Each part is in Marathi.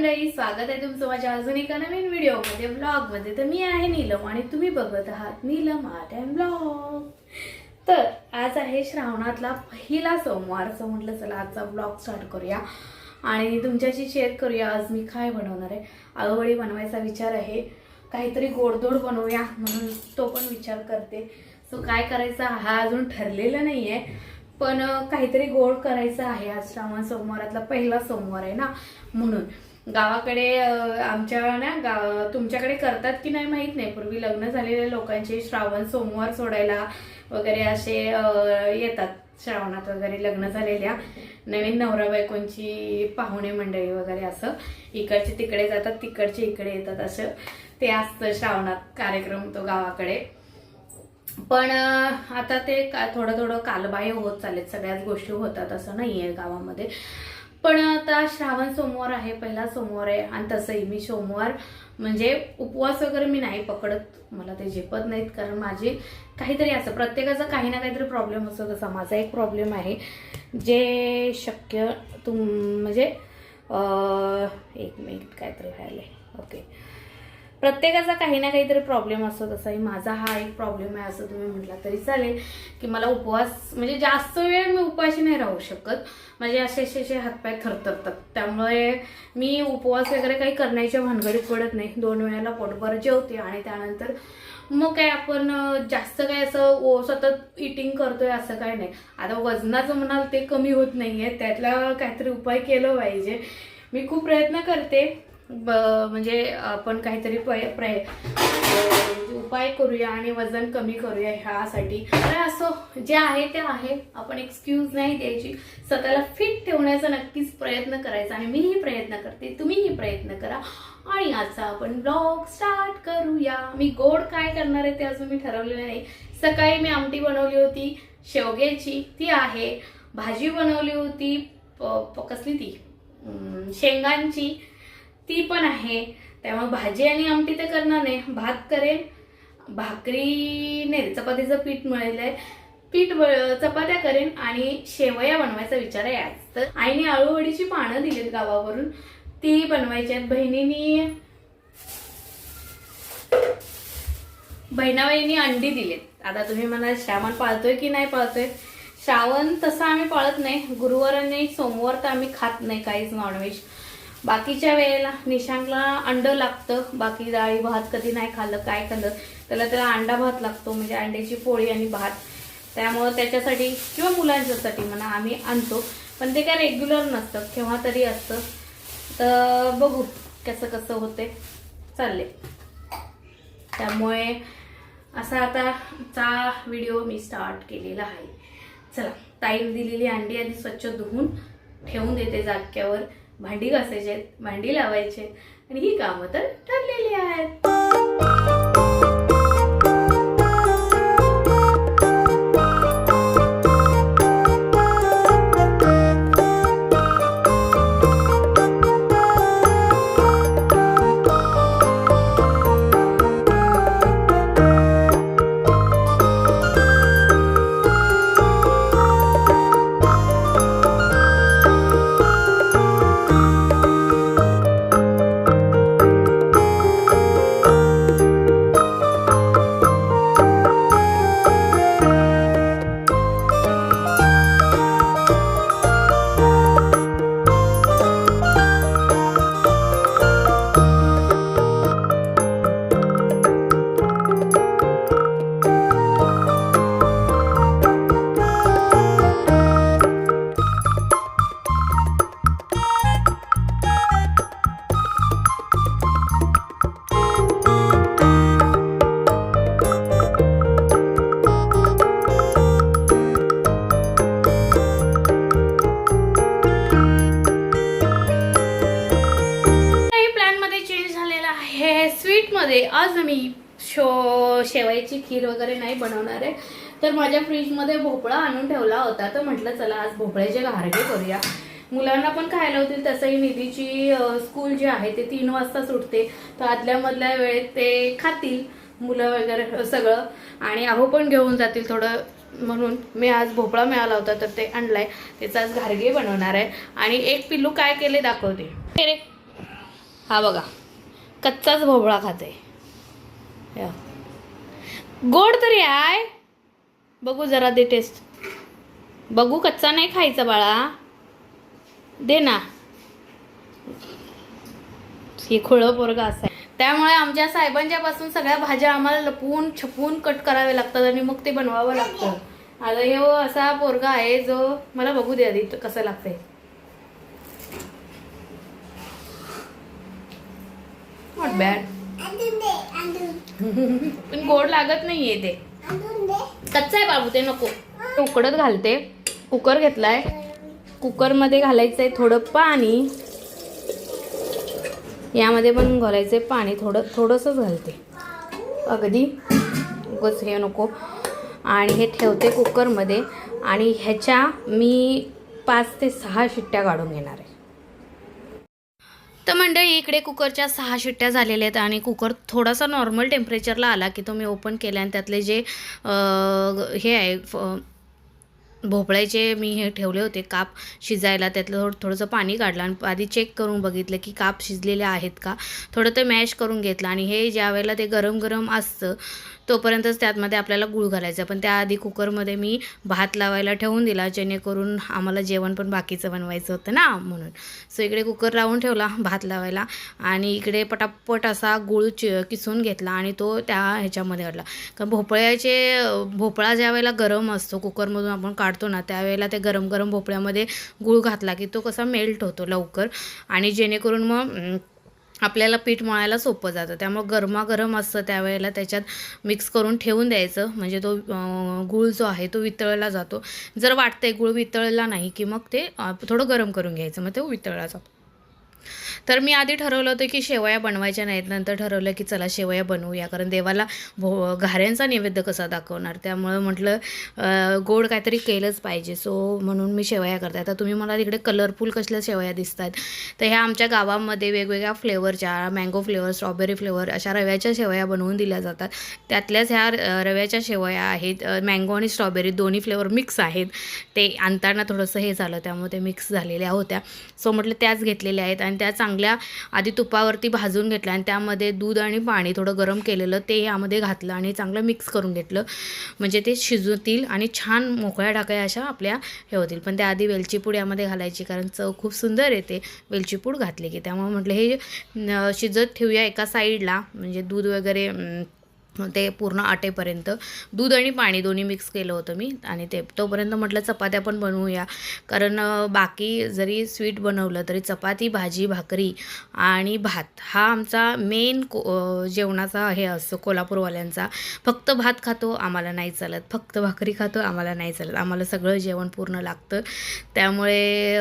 मंडळी स्वागत आहे तुमचं माझ्या अजून एका नवीन व्हिडिओमध्ये ब्लॉगमध्ये. तर मी आहे नीलम आणि तुम्ही बघत आहात नीलम आर्ट अँड ब्लॉग. तर आज आहे श्रावणातला पहिला सोमवार असं म्हटलं चला आजचा ब्लॉग स्टार्ट करूया. आणि तुमच्याशी शेअर करूया आज मी काय बनवणार आहे? आळूवडी बनवायचा विचार आहे. काहीतरी गोडधोड बनवूया म्हणून तो पण विचार करते. सो काय करायचा हा अजून ठरलेला नाही आहे पण काहीतरी गोड करायचं आहे आज श्रावण सोमवारातला पहिला सोमवार आहे ना म्हणून. गावाकडे आमच्या ना गाव तुमच्याकडे करतात की नाही माहीत नाही. पूर्वी लग्न झालेल्या लोकांचे श्रावण सोमवार सोडायला वगैरे असे येतात. श्रावणात वगैरे लग्न झालेल्या. नवीन नवरा बायकोंची पाहुणे मंडळी वगैरे असं. इकडचे तिकडे जातात तिकडचे इकडे येतात असं. ते असतं श्रावणात कार्यक्रम तो गावाकडे. पण आता ते का थोडं थोडं कालबाह्य होत चाललेत. सगळ्याच गोष्टी होतात असं नाही आहे गावामध्ये. पण आता श्रावण सोमवार आहे पहिला सोमवार आहे आणि तसंही मी सोमवार म्हणजे उपवास वगैरे मी नाही पकडत मला ते झेपत नाहीत कारण माझे काहीतरी असं प्रत्येकाचा काही ना काहीतरी प्रॉब्लेम असतो. तसा माझा एक प्रॉब्लेम आहे जे शक्य तुम म्हणजे एक मिनिट काहीतरी व्हायला ओके प्रत्येकाचा काही ना काहीतरी प्रॉब्लेम असतो. तसाही माझा हा एक प्रॉब्लेम आहे असं तुम्ही म्हटला तरी चालेल की मला उपवास म्हणजे जास्त वेळ मी उपाशी नाही राहू शकत. माझे असे असे असे हातपाय थरथरतात. त्यामुळे मी उपवास वगैरे काही करण्याच्या भानगडीत पडत नाही. दोन वेळेला पोटभर जेवते आणि त्यानंतर मग काय आपण जास्त काय असं ओ- सतत इटिंग करतोय असं काय नाही. आता वजनाचं म्हणाल ते कमी होत नाही आहे त्यातला काहीतरी उपाय केलं पाहिजे. मी खूप प्रयत्न करते. म्हणजे आपण काहीतरी प्रय प्रय म्हणजे उपाय करूया आणि वजन कमी करूया ह्यासाठी. तर असं जे आहे ते आहे. आपण एक्सक्यूज नाही द्यायची. स्वतःला फिट ठेवण्याचा नक्कीच प्रयत्न करायचा आणि मीही प्रयत्न करते. तुम्हीही प्रयत्न करा. आणि आजचा आपण ब्लॉग स्टार्ट करूया. मी गोड काय करणार आहे ते अजून मी ठरवलेलं नाही. सकाळी मी आमटी बनवली होती शेवग्याची. ती आहे. भाजी बनवली होती प- कसली ती? शेंगांची. ती पण आहे. त्यामुळे भाजी आणि आमटी तर करणार नाही. भात करेन. भाकरी नाही चपातीचं पीठ मिळालंय. पीठ चपात्या करेन आणि शेवया बनवायचा विचार आहे आज. तर आईने आळूवडीची पानं दिलीत गावावरून. ती बनवायची आहेत बहिणीनी. बहिणाबाईंनी अंडी दिलीत. आता तुम्ही मला श्रावण पाळतोय की नाही पाळतोय? श्रावण तसं आम्ही पाळत नाही. गुरुवार आणि सोमवार तर आम्ही खात नाही काहीच नॉनव्हेज बाकीच्या वेळेला निशांकला अंड लागतं. बाकी डाळी भात कधी नाही खाल्लं काय खाल्लं त्याला त्याला अंडा भात लागतो म्हणजे अंड्याची पोळी आणि भात. त्यामुळं त्याच्यासाठी किंवा मुलांच्यासाठी म्हणा आम्ही आणतो. पण ते काय रेग्युलर नसतं केव्हा तरी असतं. तर बघू कसं कसं होते चालले. त्यामुळे असा आता चा व्हिडिओ मी स्टार्ट केलेला आहे. चला ताईन दिलेली अंडी आधी स्वच्छ धुवून ठेवून देते जाग्यावर भांडी घासायचे आहेत भांडी लावायचे आणि ही कामं तर ठरलेली आहेत. स्वीटमध्ये आज मी शो शेवायची खीर वगैरे नाही बनवणार आहे. तर माझ्या फ्रीजमध्ये भोपळा आणून ठेवला होता. तर म्हटलं चला आज भोपळ्याचे घारगे करूया. मुलांना पण खायला होतील तसंही निधीची स्कूल जी आहे ते तीन वाजता सुटते तर आदल्या मधल्या वेळेत ते खातील मुलं वगैरे सगळं. आणि अहो पण घेऊन जातील थोडं. म्हणून मी आज भोपळा मिळाला होता तर ते आणलाय. त्याचा आज घारगे बनवणार आहे. आणि एक पिल्लू काय केले दाखवते. हा बघा. कच्चाच भोपळा खाते. गोड तरी आहे. बघू जरा दे टेस्ट बघू कच्चा नाही खायचा बाळा. दे ना. हे खोळं पोरगा असं आहे. त्यामुळे आमच्या साहेबांच्या पासून सगळ्या भाज्या आम्हाला लपवून छपून कट कराव्या लागतात आणि मग ते बनवावं लागतं. आता हे हो असा पोरगा आहे जो मला बघू दे आधी कसं लागतंय. नॉट बॅड पण गोड लागत नाहीये ते. कच्चा आहे बाबू ते नको. उकडत घालते. कुकर घेतलाय. कुकरमध्ये घालायचंय थोडं पाणी. यामध्ये पण घालायचंय पाणी. थोडं थोडंसंच घालते. अगदी. उगच हे नको. आणि हे ठेवते कुकरमध्ये. आणि ह्याच्या मी पाच ते सहा शिट्ट्या काढून घेणार आहे. तर मंडळी इकडे कुकरच्या सहा शिट्ट्या झालेल्या आहेत आणि कुकर थोडासा नॉर्मल टेम्परेचरला आला की तो मी ओपन केला आणि त्यातले जे हे आहे फ- भोपळ्याचे मी हे ठेवले होते काप शिजायला. त्यातलं थोडं थोडंसं पाणी काढलं आणि आधी चेक करून बघितलं की काप शिजलेले आहेत का. थोडं ते मॅश करून घेतलं आणि हे ज्या वेळेला ते गरम गरम असतं तोपर्यंतच त्यातमध्ये आपल्याला गूळ घालायचा. पण त्याआधी कुकरमध्ये मी भात लावायला ठेवून दिला जेणेकरून आम्हाला जेवण पण बाकीचं बनवायचं होतं ना म्हणून. सो इकडे कुकर लावून ठेवला भात लावायला. आणि इकडे पटापट असा गूळ चि किसून घेतला आणि तो त्या ह्याच्यामध्ये घातला कारण भोपळ्याचे भोपळा ज्या वेळेला गरम असतो कुकरमधून आपण काढतो ना त्यावेळेला ते गरम गरम भोपळ्यामध्ये गूळ घातला की तो कसा मेल्ट होतो लवकर. आणि जेणेकरून मग आपल्याला पीठ मळायला सोपं जातं. त्यामुळं गरमागरम असतं त्यावेळेला त्याच्यात मिक्स करून ठेवून द्यायचं. म्हणजे तो गूळ जो आहे तो वितळला जातो. जर वाटतंय गूळ वितळला नाही की मग ते थोडं गरम करून घ्यायचं. मग तो वितळला जातो. तर मी आधी ठरवलं होतं की शेवया बनवायच्या नाहीत नंतर ठरवलं की चला शेवया बनवूया. कारण देवाला भो घाऱ्यांचा नैवेद्य कसा दाखवणार? त्यामुळं म्हटलं गोड काहीतरी केलंच पाहिजे. सो म्हणून मी शेवया करते. आता तुम्ही मला तिकडे कलरफुल कसल्या शेवया दिसत आहेत तर ह्या आमच्या गावामध्ये वेगवेगळ्या फ्लेवरच्या मँगो फ्लेवर स्ट्रॉबेरी फ्लेवर अशा रव्याच्या शेवया बनवून दिल्या जातात. त्यातल्याच ह्या रव्याच्या शेवया आहेत. मँगो आणि स्ट्रॉबेरी दोन्ही फ्लेवर मिक्स आहेत. ते आणताना थोडंसं हे झालं त्यामुळे ते मिक्स झालेल्या होत्या. सो म्हटलं त्याच घेतलेल्या आहेत आणि त्या चांगल्या आधी तुपावरती भाजून घेतल्या आणि त्यामध्ये दूध आणि पाणी थोडं गरम केलेलं ते यामध्ये घातलं आणि चांगलं मिक्स करून घेतलं. म्हणजे ते शिजतील आणि छान मोकळ्या ढाकळ्या अशा आपल्या हे होतील. पण त्याआधी वेलची पूड यामध्ये घालायची कारण चव खूप सुंदर येते वेलची पूड घातली की. त्यामुळे म्हटलं हे शिजत ठेवूया एका साईडला. म्हणजे दूध वगैरे ते पूर्ण आटेपर्यंत दूध आणि पाणी दोन्ही मिक्स केलं होतं मी. आणि ते तोपर्यंत म्हटलं चपात्या पण बनवूया. कारण बाकी जरी स्वीट बनवलं तरी चपाती भाजी भाकरी आणि भात हा आमचा मेन को जेवणाचा हे असतो कोल्हापूरवाल्यांचा. फक्त भात खातो आम्हाला नाही चालत. फक्त भाकरी खातो आम्हाला नाही चालत. आम्हाला सगळं जेवण पूर्ण लागतं. त्यामुळे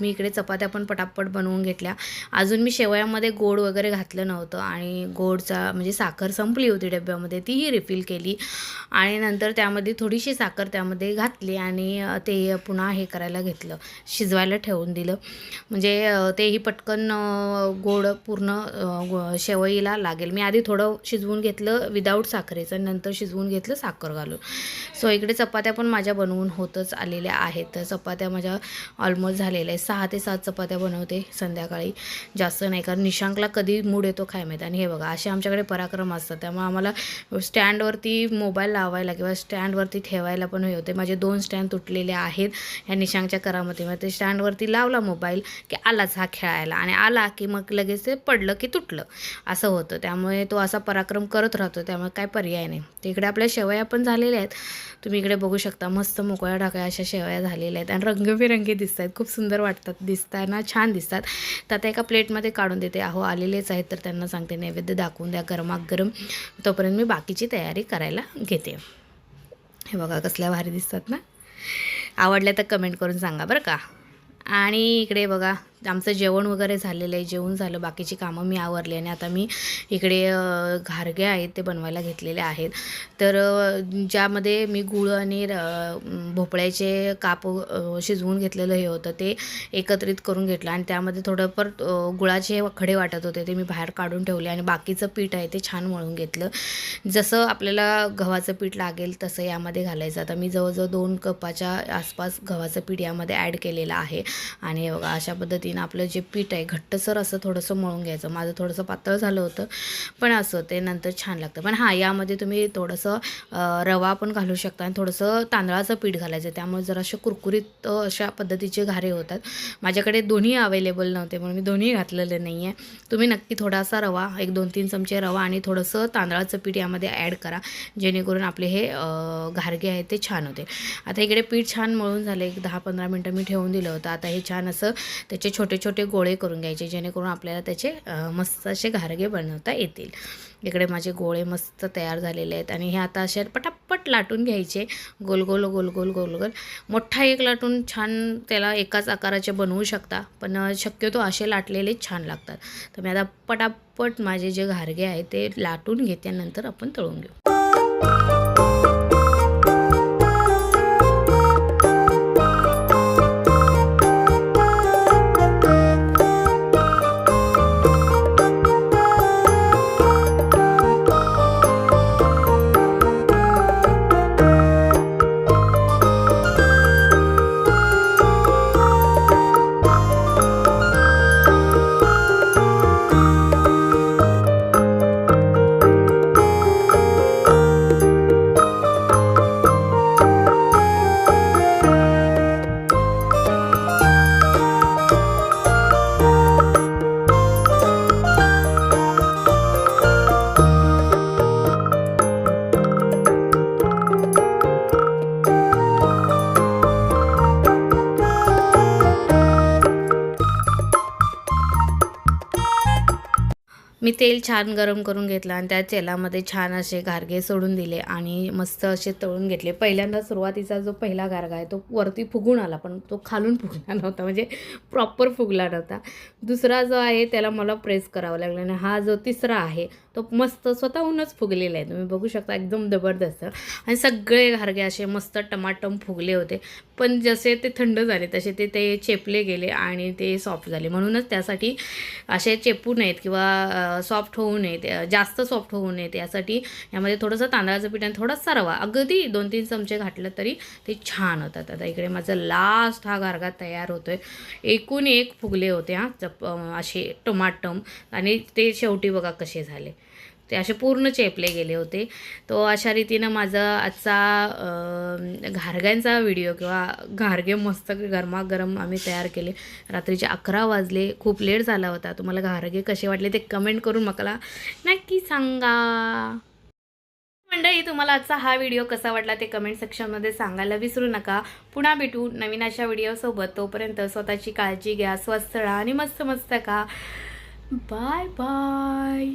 मी इकडे चपात्या पण पटापट बनवून घेतल्या. अजून मी शेवयामध्ये गोड वगैरे घातलं नव्हतं. आणि गोडचा म्हणजे साखर संपली होती डब्यामध्ये तीही रिफिल केली. आणि नंतर त्यामध्ये थोडीशी साखर त्यामध्ये घातली आणि ते पुन्हा हे करायला घेतलं. शिजवायला ठेवून दिलं. म्हणजे तेही पटकन गोड पूर्ण गो- शेवईला लागेल. मी आधी थोडं शिजवून घेतलं विदाऊट साखरेचं नंतर शिजवून घेतलं साखर घालून. सो इकडे चपात्या पण माझ्या बनवून होतच आलेल्या आहेत. तर चपात्या माझ्या ऑलमोस्ट झालेल्या आहेत. सहा ते सात चपात्या बनवते संध्याकाळी. जास्त नाही कारण निशांकला कधी मूड येतो काय माहीत आणि हे बघा असे आमच्याकडे पराक्रम असतात. त्यामुळे आम्हाला स्टँडवरती मोबाईल लावायला किंवा स्टँडवरती ठेवायला पण हे होते. माझे दोन स्टँड तुटलेले आहेत ह्या निशांगच्या करामध्ये मग ते स्टँडवरती लावला मोबाईल की आलाच हा खेळायला आणि आला की मग लगेच ते पडलं की तुटलं. असं होतं. त्यामुळे तो असा पराक्रम करत राहतो. त्यामुळे काय पर्याय नाही. तिकडे इकडे आपल्या शेवया पण झालेल्या आहेत. तुम्ही इकडे बघू शकता. मस्त मोकळ्या ढाकळ्या अशा शेवया झालेल्या आहेत आणि रंगबिरंगी दिसत आहेत खूप सुंदर वाटतात. दिसताना छान दिसतात. तर आता एका प्लेटमध्ये काढून देते. अहो आलेलेच आहेत. तर त्यांना सांगते. नैवेद्य दाखवून द्या. गरमागरम. तोपर्यंत मी बाकीची तयारी करायला घेते. हे बघा कसल्या भारी दिसतात ना. आवडल्या तर कमेंट करून सांगा बरं का. आणि इकडे बघा आमचं जेवण वगैरे झालेलं आहे जेवण झालं बाकीची कामं मी आवरली आणि आता मी इकडे घारगे आहेत ते बनवायला घेतलेले आहेत. तर ज्यामध्ये मी गुळ आणि भोपळ्याचे काप शिजवून घेतलेलं हे होतं ते एकत्रित करून घेतलं आणि त्यामध्ये थोडंफार गुळाचे खडे वाटत होते ते मी बाहेर काढून ठेवले आणि बाकीचं पीठ आहे ते छान मळून घेतलं. जसं आपल्याला गव्हाचं पीठ लागेल तसं यामध्ये घालायचं. आता मी जवळजवळ दोन कपाच्या आसपास गव्हाचं पीठ यामध्ये ॲड केलेलं आहे. आणि अशा पद्धतीने पद्धतीनं आपलं जे पीठ आहे घट्टसर असं थोडंसं मळून घ्यायचं. माझं थोडंसं पातळ झालं होतं पण असं ते नंतर छान लागतं. पण हां यामध्ये तुम्ही थोडंसं रवा पण घालू शकता आणि थोडंसं तांदळाचं पीठ घालायचं. त्यामुळे जरा कुरकुरीत अशा पद्धतीचे घारे होतात. माझ्याकडे दोन्ही अवेलेबल नव्हते म्हणून मी दोन्ही घातलेले नाही आहे तुम्ही नक्की थोडासा रवा एक दोन तीन चमचे रवा आणि थोडंसं तांदळाचं पीठ यामध्ये ॲड करा. जेणेकरून आपले हे घारगे आहेत ते छान होते आता इकडे पीठ छान मळून झालं. एक दहा पंधरा मिनटं मी ठेवून दिलं होतं. आता हे छान असं त्याचे छोटे छोटे गोळे करून घ्यायचे जेणेकरून आपल्याला त्याचे मस्त असे घारगे बनवता येतील. इकडे माझे गोळे मस्त तयार झालेले आहेत आणि हे आता असे पटापट लाटून घ्यायचे. गोल गोल गोल गोल गोल गोल. मोठा एक लाटून छान त्याला एकाच आकाराचे बनवू शकता पण शक्यतो असे लाटलेले छान लागतात. तर मी आता पटापट माझे जे घारगे आहेत ते लाटून घेते नंतर आपण तळून घेऊ. तेल छान गरम करून घेतलं आणि त्या तेलामध्ये छान असे गारगे सोडून दिले आणि मस्त असे तळून घेतले. पहिल्यांदा सुरुवातीचा जो पहिला गारगा आहे तो वरती फुगून आला पण तो खालून फुगला नव्हता म्हणजे प्रॉपर फुगला नव्हता. दुसरा जो आहे त्याला मला प्रेस करावं लागलं आणि हा जो तिसरा आहे तो मस्त स्वतःहूनच फुगलेला आहे. तुम्ही बघू शकता एकदम जबरदस्त. आणि सगळे घारगे असे मस्त टमाटम फुगले होते. पण जसे ते थंड झाले तसे ते ते चेपले गेले आणि ते सॉफ्ट झाले. म्हणूनच त्यासाठी असे चेपू नयेत किंवा सॉफ्ट होऊ नयेत. जास्त सॉफ्ट होऊ नयेत. यासाठी यामध्ये थोडंसं तांदळाचं पीठ आणि थोडासा रवा. अगदी दोन तीन चमचे घातलं तरी ते छान होतात. आता इकडे माझं लास्ट हा घारगा तयार होतो आहे एकूण एक फुगले होते हां. चप असे टमाटम. आणि ते शेवटी बघा कसे झाले. ते असे पूर्ण चेपले गेले होते. तो अशा रीतीनं माझा आजचा घारग्यांचा व्हिडिओ किंवा घारगे मस्त गरमागरम आम्ही तयार केले. रात्रीचे अकरा वाजले खूप लेट झाला होता. तुम्हाला घारगे कसे वाटले ते कमेंट करून मला नक्की सांगा. मंडळी तुम्हाला आजचा हा व्हिडिओ कसा वाटला ते कमेंट सेक्शनमध्ये सांगायला विसरू नका. पुन्हा भेटू नवीन अशा व्हिडिओसोबत तोपर्यंत स्वतःची काळजी घ्या स्वस्थ राहा आणि मस्त मस्त का बाय बाय